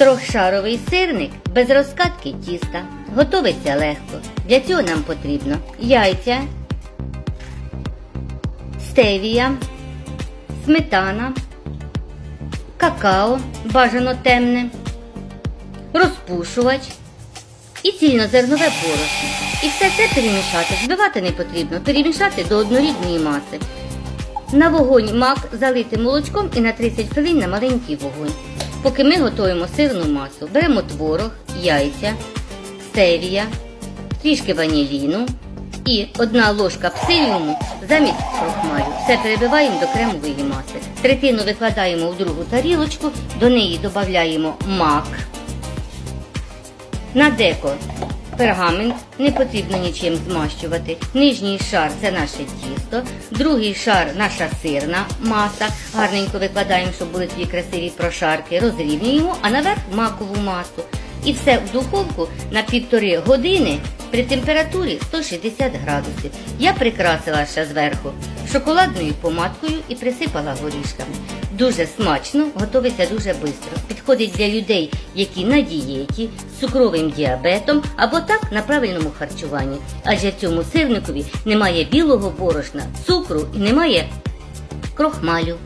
Трьохшаровий сирник без розкатки тіста. Готовиться легко. Для цього нам потрібно яйця, стевія, сметана, какао, бажано темне, розпушувач і цільнозернове борошно. І все це перемішати. Збивати не потрібно, перемішати до однорідної маси. На вогонь мак залити молочком і на 30 хвилин на маленький вогонь. Поки ми готуємо сирну масу, беремо творог, яйця, стевія, трішки ваніліну і одна ложка псиліуму замість крохмалю. Все перебиваємо до кремової маси. Третину викладаємо в другу тарілочку, до неї додаємо мак. На деко пергамент не потрібно нічим змащувати. Нижній шар це наше тісто, другий шар наша сирна маса. Гарненько викладаємо, щоб були такі красиві прошарки, розрівнюємо, а наверх макову масу. І все в духовку на півтори години при температурі 160 градусів. Я прикрасила ще зверху шоколадною помадкою і присипала горішками. Дуже смачно, готується дуже швидко. Підходить для людей, які на дієті, з цукровим діабетом або так на правильному харчуванні. Адже цьому сирникові немає білого борошна, цукру і немає крохмалю.